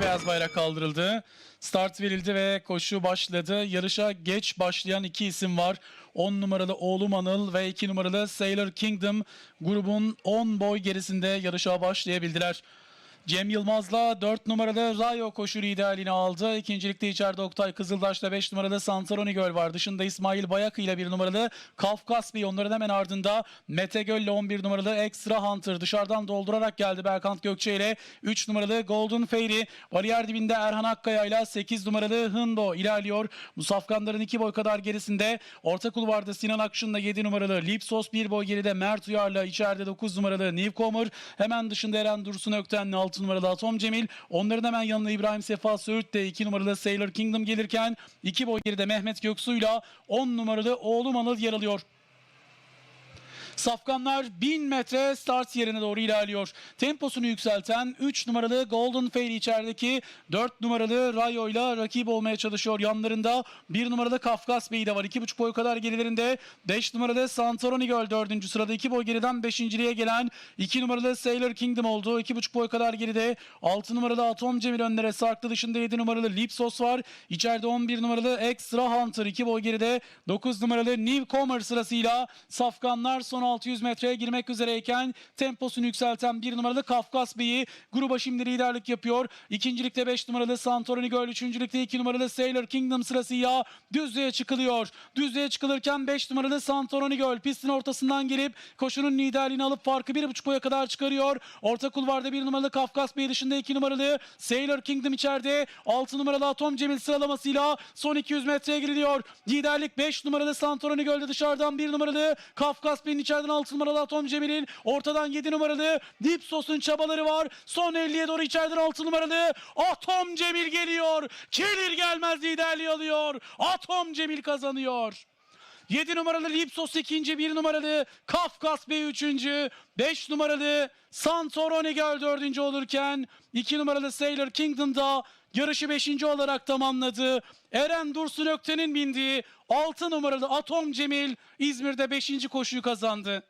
Beyaz bayrak kaldırıldı. Start verildi ve koşu başladı. Yarışa geç başlayan iki isim var. 10 numaralı Oğlum Anıl ve 2 numaralı Sailor Kingdom grubun 10 boy gerisinde yarışa başlayabildiler. Cem Yılmaz'la 4 numaralı Rayo koşu liderliğini aldı. İkincilikte içeride Oktay Kızıldaş'la 5 numaralı Santaroni Göl var. Dışında İsmail Bayakı ile 1 numaralı Kafkas Bey. Onların hemen ardında Mete Göl ile 11 numaralı Extra Hunter. Dışarıdan doldurarak geldi Berkant Gökçe ile 3 numaralı Golden Fairy. Bariyer dibinde Erhan Akkaya ile 8 numaralı Hındo ilerliyor. Musafkanların 2 boy kadar gerisinde. Orta kulvarda Sinan Akşın'la 7 numaralı Lipsos 1 boy geride Mert Uyar'la içeride 9 numaralı Newcomer. Hemen dışında Eren Dursun Ökten'le 6 numaralı Atom Cemil. Onların hemen yanına İbrahim Sefa Söğüt de 2 numaralı Sailor Kingdom gelirken 2 boy geride Mehmet Göksu'yla 10 numaralı Oğlum Anıl yer alıyor. Safkanlar 1000 metre start yerine doğru ilerliyor. Temposunu yükselten 3 numaralı Golden Fairy içerideki 4 numaralı Rayo ile rakip olmaya çalışıyor. Yanlarında 1 numaralı Kafkas Bey de var. 2,5 boy kadar gerilerinde 5 numaralı Santorini Göl 4. sırada 2 boy geriden 5.liğe gelen 2 numaralı Sailor Kingdom oldu. 2,5 boy kadar geride 6 numaralı Atom Cemil önlere sarktı. Dışında 7 numaralı Lipsos var. İçeride 11 numaralı Extra Hunter 2 boy geride 9 numaralı Newcomer sırasıyla Safkanlar son 600 metreye girmek üzereyken temposunu yükselten 1 numaralı Kafkas Bey'i gruba şimdi liderlik yapıyor. İkincilikte 5 numaralı Santorini Göl, üçüncülükte 2 numaralı Sailor Kingdom sırasıyla düzlüğe çıkılıyor. Düzlüğe çıkılırken 5 numaralı Santorini Göl pistin ortasından gelip koşunun liderliğini alıp farkı 1,5 boya kadar çıkarıyor. Orta kulvarda 1 numaralı Kafkas Bey dışında 2 numaralı Sailor Kingdom içeride 6 numaralı Atom Cemil sıralamasıyla son 200 metreye giriliyor. Liderlik 5 numaralı Santorini Göl'de dışarıdan 1 numaralı Kafkas Bey'in içeriden 6 numaralı Atom Cemil'in ortadan 7 numaralı Dipsos'un çabaları var. Son 50'ye doğru içeriden 6 numaralı Atom Cemil geliyor. Gelir gelmez liderliği alıyor. Atom Cemil kazanıyor. 7 numaralı Lipsos ikinci, 1 numaralı Kafkas Bey üçüncü, 5 numaralı Santorini Göl dördüncü olurken 2 numaralı Sailor Kingdom'da yarışı 5. olarak tamamladı. Eren Dursun Ökten'in bindiği 6 numaralı Atom Cemil İzmir'de 5. koşuyu kazandı.